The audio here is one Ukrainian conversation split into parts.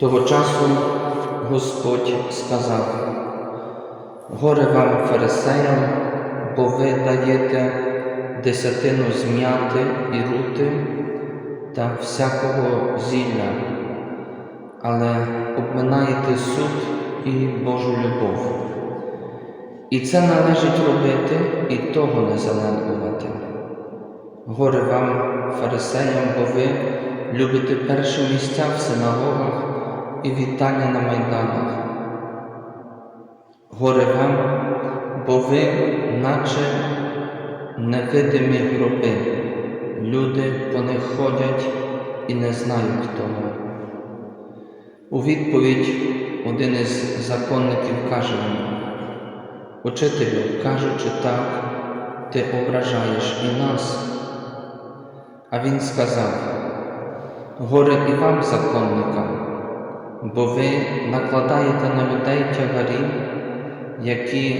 Того часу Господь сказав, горе вам, фарисеям, бо ви даєте десятину зм'яти і рути та всякого зілля, але обминаєте суд і Божу любов. І це належить робити і того не занедбувати. Горе вам, фарисеям, бо ви любите перші місця в синагогах і вітання на майданах. Горе вам, бо ви, наче невидимі гроби, люди по них ходять і не знають того. У відповідь один із законників каже йому, Учителю, кажучи так, ти ображаєш і нас. А він сказав, горе і вам, законникам, бо ви накладаєте на людей тягарі, які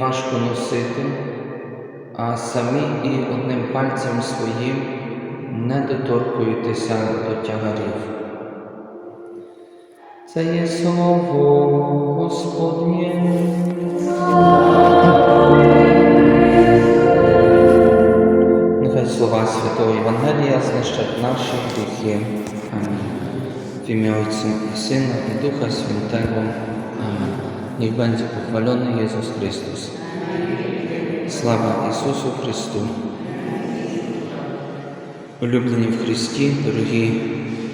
важко носити, а самі і одним пальцем своїм не доторкуєтеся до тягарів. Це є слово Господнє. Нехай слова Святого Євангелія знищать наші духи. Амінь. В ім'я Отця і Сина і Духа Святого. Амінь. Niech będzie pochwalony Jezus Chrystus. Слава Ісусу Христу. Улюблені в Христі, дорогі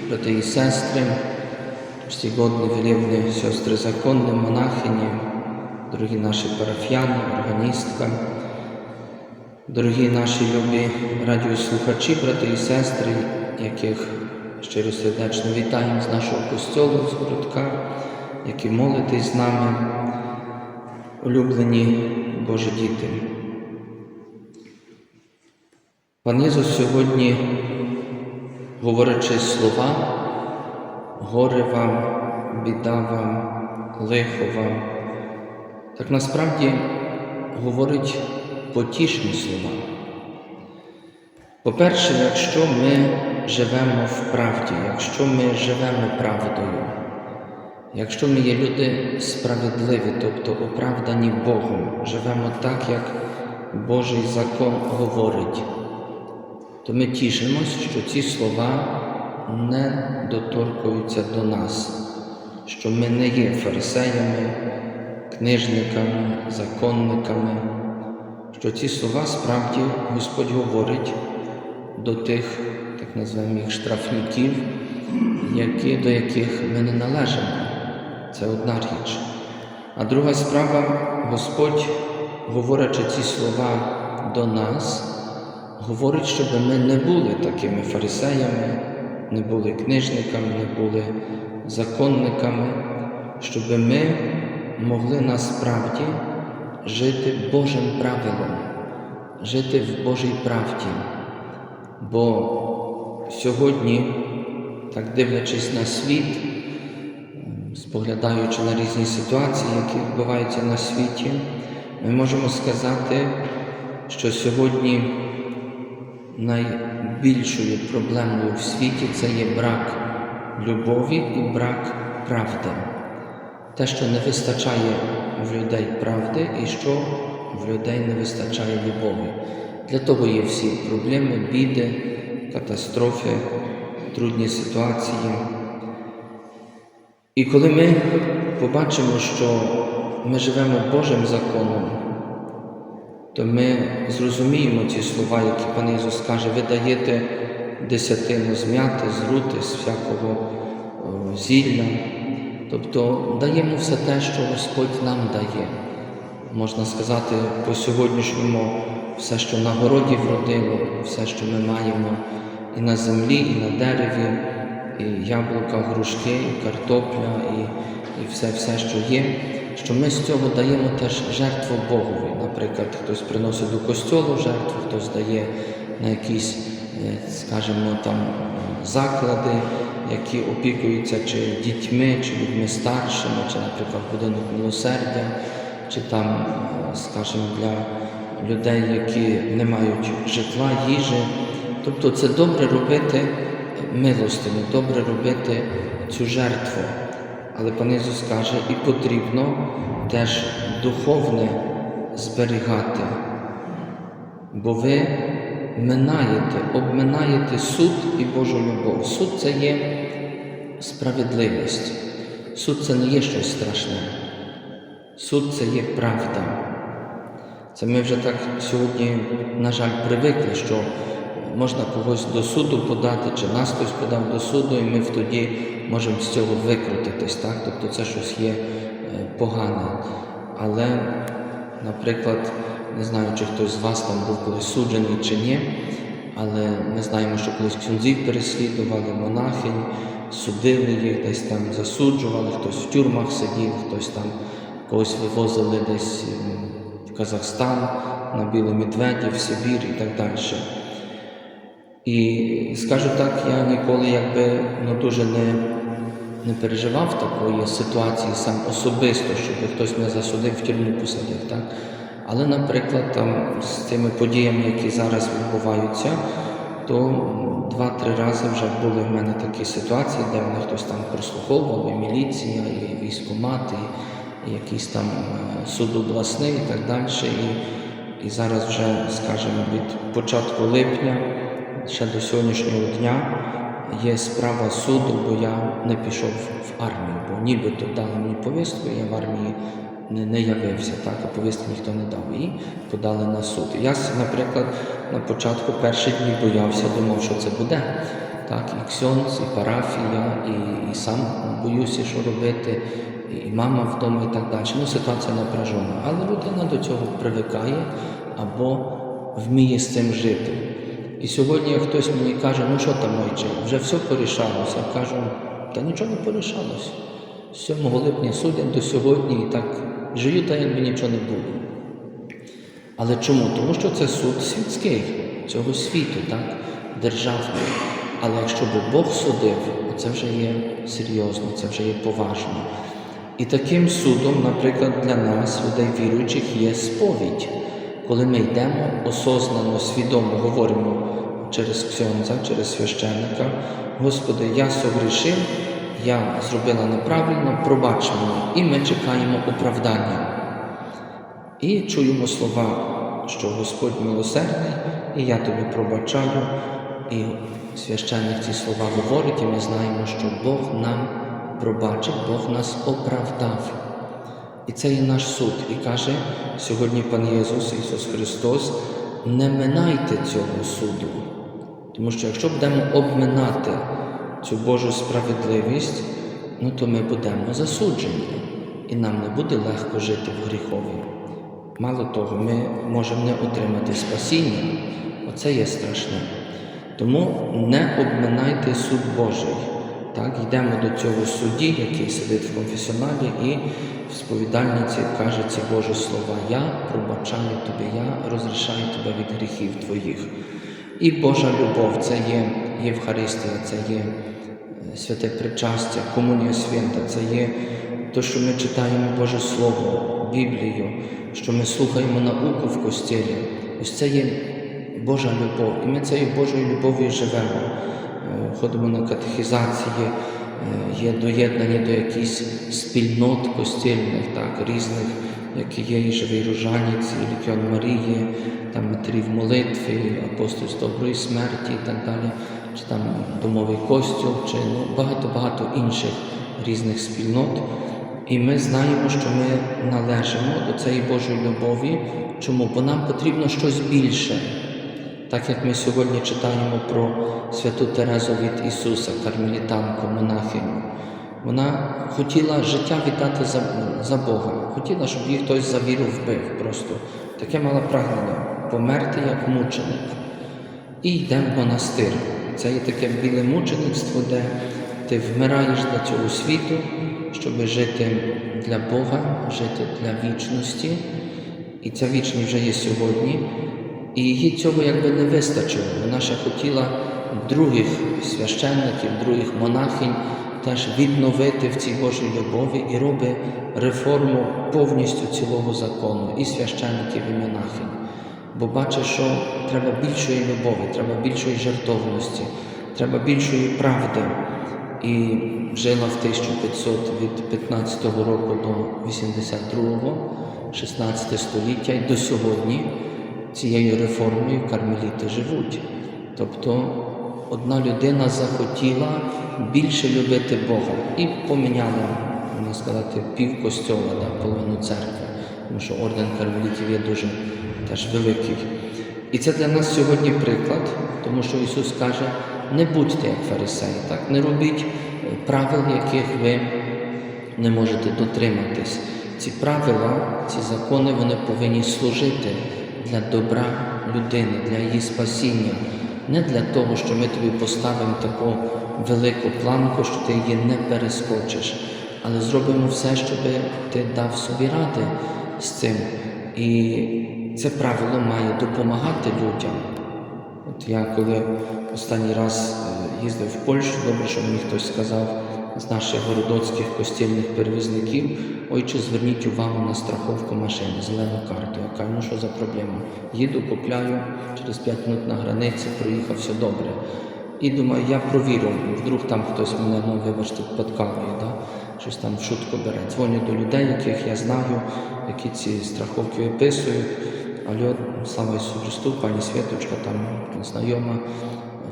брати і сестри, czcigodні wielebne siostry zakonne, монахині, дорогі наші парафіяни, органістка, дорогі наші любі радіослухачі, брати і сестри, яких щиро сердечно вітаємо з нашого костьолу, з городка, які молитесь з нами, улюблені Божі діти. Пан Єсус сьогодні, говорячи слова, горе вам, біда вам, лихо вам, так насправді говорить потішні слова. По-перше, якщо ми живемо в правді, якщо ми живемо правдою, якщо ми є люди справедливі, тобто оправдані Богом, живемо так, як Божий закон говорить, то ми тішимось, що ці слова не доторкуються до нас, що ми не є фарисеями, книжниками, законниками, що ці слова справді Господь говорить до тих, так називаємо їх штрафників, які, до яких ми не належимо. Це одна річ. А друга справа, Господь, говорячи ці слова до нас, говорить, щоб ми не були такими фарисеями, не були книжниками, не були законниками, щоб ми могли насправді жити Божим правилом, жити в Божій правді. Бо сьогодні, так дивлячись на світ, споглядаючи на різні ситуації, які відбуваються на світі, ми можемо сказати, що сьогодні найбільшою проблемою в світі це є брак любові і брак правди. Те, що не вистачає в людей правди і що в людей не вистачає любові. Для того є всі проблеми, біди, катастрофи, трудні ситуації. І коли ми побачимо, що ми живемо Божим законом, то ми зрозуміємо ці слова, які пан Ісус каже, ви даєте десятину зм'яти, зрути з всякого о, зілля. Тобто даємо все те, що Господь нам дає. Можна сказати, по сьогоднішньому все, що на городі вродило, все, що ми маємо і на землі, і на дереві, і яблука, грушки, і картопля, і, і все, все, що є, що ми з цього даємо теж жертву Богові. Наприклад, хтось приносить до костьолу жертву, хтось дає на якісь, е, скажімо, там заклади, які опікуються чи дітьми, чи людьми старшими, чи, наприклад, будинок милосердя, чи там, е, скажімо, для людей, які не мають житла, їжі. Тобто це добре робити милостину, добре робити цю жертву. Але пан Ісус каже, і потрібно теж духовне зберігати, бо ви минаєте, обминаєте суд і Божу любов. Суд це є справедливість. Суд це не є щось страшне. Суд це є правда. Це ми вже так сьогодні, на жаль, привикли, що можна когось до суду подати, чи нас хтось подав до суду, і ми тоді можемо з цього викрутитись. Так? Тобто це щось є е, погане. Але, наприклад, не знаю, чи хтось з вас там був колись суджений чи ні, але ми знаємо, що колись ксюнзів переслідували, монахинь, судили їх, десь там засуджували, хтось в тюрмах сидів, хтось там когось вивозили десь в Казахстан, на Білу Медведі, в Сибір і так далі. І скажу так, я ніколи якби ну, дуже не, не переживав такої ситуації сам особисто, щоб хтось мене засудив в тюрму посадив. Так? Але, наприклад, там, з тими подіями, які зараз відбуваються, то два-три рази вже були в мене такі ситуації, де мене хтось там прослуховував, і міліція, і військкомат, і, і якийсь там е, суд обласний і так далі. І, і зараз вже, скажімо, від початку липня ще до сьогоднішнього дня є справа суду, бо я не пішов в армію, бо нібито дали мені повістку, я в армії не, не явився, так, а повістки ніхто не дав. І подали на суд. Я, наприклад, на початку перші дні боявся, думав, що це буде. Так, і ксьонц, і парафія, і, і сам боюся, що робити, і, мама вдома, і так далі. Ну, ситуація напряжена. Але людина до цього привикає або вміє з цим жити. І сьогодні, хтось мені каже, ну що там, ойче, вже все порішалося. Я кажу, та нічого не порішалося. З 7 липня судять до сьогодні і так живу, та якби нічого не було. Але чому? Тому що це суд світський, цього світу, так? державний. Але якщо би Бог судив, це вже є серйозно, це вже є поважно. І таким судом, наприклад, для нас, людей віруючих, є сповідь, коли ми йдемо осознано, свідомо говоримо через ксьонза, через священника, Господи, я согрішив, я зробила неправильно, пробач мені, і ми чекаємо оправдання. І чуємо слова, що Господь милосердний, і я тобі пробачаю. І священник ці слова говорить, і ми знаємо, що Бог нам пробачив, Бог нас оправдав. І це є наш суд. І каже сьогодні пан Єсус, Ісус Христос, не минайте цього суду. Тому що якщо будемо обминати цю Божу справедливість, ну то ми будемо засуджені, і нам не буде легко жити в гріхові. Мало того, ми можемо не отримати спасіння, оце є страшне. Тому не обминайте суд Божий. Так, йдемо до цього судді, який сидить в конфесіоналі, і в сповідальниці каже ці Божі слова: Я пробачаю тобі, я розрішаю тебе від гріхів твоїх. І Божа любов це є Євхаристія, це є е, святе причастя, комунія свята, це є те, що ми читаємо Боже Слово, Біблію, що ми слухаємо науку в костілі. Ось це є Божа любов. І ми цією Божою любов'ю живемо. Е, Ходимо на катехізації, е, є доєднані до якихось спільнот костільних, так, різних, які є і живий ружаніць, і Лікіон Марії, там матерів молитви, апостол з доброї смерті і так далі, чи там домовий костюл, чи ну, багато-багато інших різних спільнот. І ми знаємо, що ми належимо до цієї Божої любові. Чому? Бо нам потрібно щось більше. Так як ми сьогодні читаємо про святу Терезу від Ісуса, кармелітанку, монахиню. Вона хотіла життя віддати за, за Бога, хотіла, щоб її хтось за віру вбив просто. Таке мала прагнення померти як мученик. І йдемо в монастир. Це є таке біле мучеництво, де ти вмираєш для цього світу, щоб жити для Бога, жити для вічності. І ця вічність вже є сьогодні. І їй цього якби не вистачило. Вона ще хотіла других священників, других монахинь теж відновити в цій Божій любові і робить реформу повністю цілого закону, і священників, і монахинь. Бо бачить, що треба більшої любові, треба більшої жертовності, треба більшої правди. і жила в 1500 від 15 року до 82-го, 16 століття, і до сьогодні цією реформою кармеліти живуть. Тобто одна людина захотіла більше любити Бога і поміняла, можна сказати, пів костьола, да, половину церкви, тому що орден кармелітів є дуже теж великий. І це для нас сьогодні приклад, тому що Ісус каже, не будьте як фарисеї, так? не робіть е, правил, яких ви не можете дотриматись. Ці правила, ці закони, вони повинні служити для добра людини, для її спасіння, не для того, що ми тобі поставимо таку велику планку, що ти її не перескочиш, але зробимо все, щоб ти дав собі ради з цим. І це правило має допомагати людям. От я коли останній раз е, їздив в Польщу, добре, що мені хтось сказав з наших городоцьких костільних перевізників, ой, чи зверніть увагу на страховку машини, зелену карту. Я кажу, ну що за проблема? Їду, купляю, через 5 минут на границі, проїхав все добре. І думаю, я провірю, вдруг там хтось мене, ну вибачте, подкалує, да? щось там в шутку бере. Дзвоню до людей, яких я знаю, які ці страховки виписують. Алло, слава Ісусу Христу, пані Святочка, там знайома.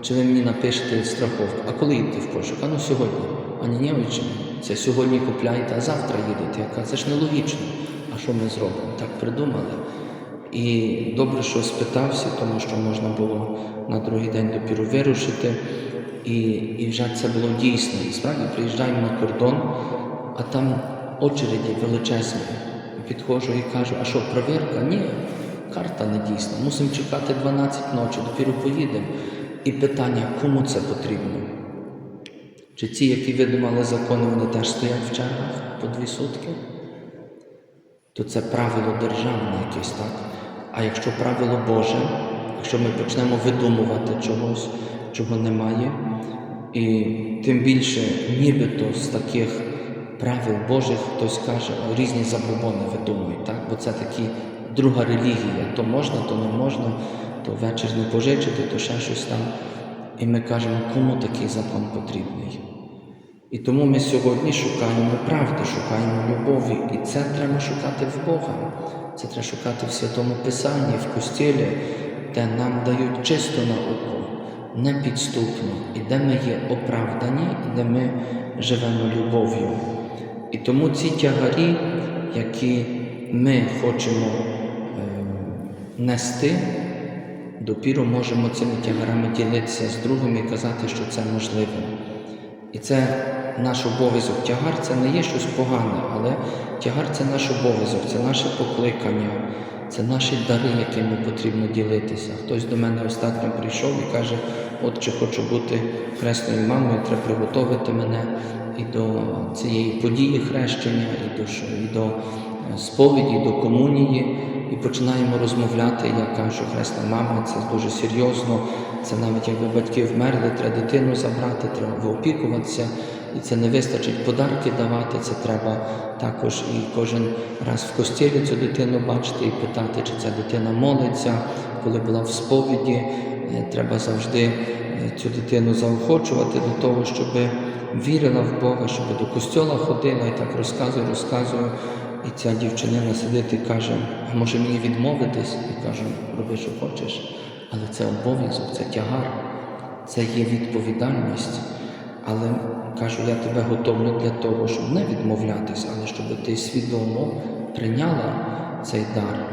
Чи ви мені напишете страховку? А коли їдете в Польщу? А ну сьогодні. А ні, ні, це сьогодні купляєте, а завтра їдете. Я кажу, це ж нелогічно. А що ми зробимо? Так придумали. І добре, що спитався, тому що можна було на другий день допіру вирушити. І, і вже це було дійсно. І справді приїжджаємо на кордон, а там очереді величезні. Підходжу і кажу, а що, провірка? Ні, карта не дійсна. Мусимо чекати 12 ночі, допіру поїдемо. І питання, кому це потрібно? Чи ці, які видумали закони, вони теж стоять в чергах по дві сутки? То це правило державне якесь, так? А якщо правило Боже, якщо ми почнемо видумувати чогось, чого немає, і тим більше, нібито з таких правил Божих хтось каже, різні забобони видумують, так? бо це такі друга релігія, то можна, то не можна, то вечір не пожичити, то ще щось там. І ми кажемо, кому такий закон потрібний. І тому ми сьогодні шукаємо правди, шукаємо любові. І це треба шукати в Бога. Це треба шукати в Святому Писанні, в Костілі, де нам дають чисту науку, непідступно, і де ми є оправдані, і де ми живемо любов'ю. І тому ці тягарі, які ми хочемо нести, допіру можемо цими тягарами ділитися з другими і казати, що це можливо. І це наш обов'язок. Тягар це не є щось погане, але тягар це наш обов'язок, це наше покликання, це наші дари, якими потрібно ділитися. Хтось до мене останньо прийшов і каже, от чи хочу бути хресною мамою, треба приготувати мене і до цієї події хрещення, і до, і до сповіді, до комунії. І починаємо розмовляти. Я кажу, хресна мама, це дуже серйозно. Це навіть якби батьки вмерли, треба дитину забрати, треба опікуватися. І це не вистачить подарки давати, це треба також і кожен раз в костілі цю дитину бачити і питати, чи ця дитина молиться. Коли була в сповіді, е, треба завжди е, цю дитину заохочувати до того, щоб вірила в Бога, щоб до костьола ходила і так розказую, розказую. І ця дівчинина сидить і каже, а може мені відмовитись? І кажу, роби, що хочеш. Але це обов'язок, це тягар, це є відповідальність. Але кажу, я тебе готовлю для того, щоб не відмовлятись, але щоб ти свідомо прийняла цей дар.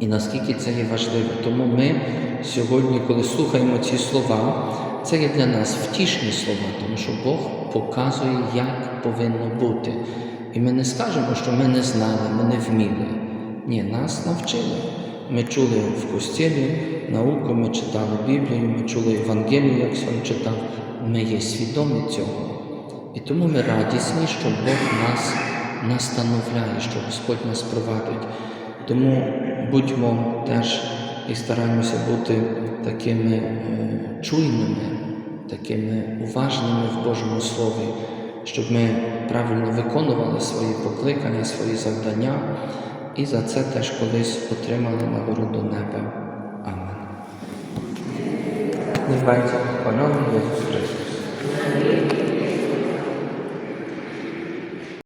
І наскільки це є важливо. Тому ми сьогодні, коли слухаємо ці слова, це є для нас втішні слова, тому що Бог показує, як повинно бути. І ми не скажемо, що ми не знали, ми не вміли. Ні, нас навчили. Ми чули в костілі науку, ми читали Біблію, ми чули Євангелію, як сон читав. Ми є свідомі цього. І тому ми радісні, що Бог нас настановляє, що Господь нас провадить. Тому будьмо теж і стараємося бути такими е, чуйними, такими уважними в Божому Слові, щоб ми правильно виконували свої покликання, свої завдання і за це теж колись отримали нагороду неба. Амен. Нехай będzie Ісус Chrystus.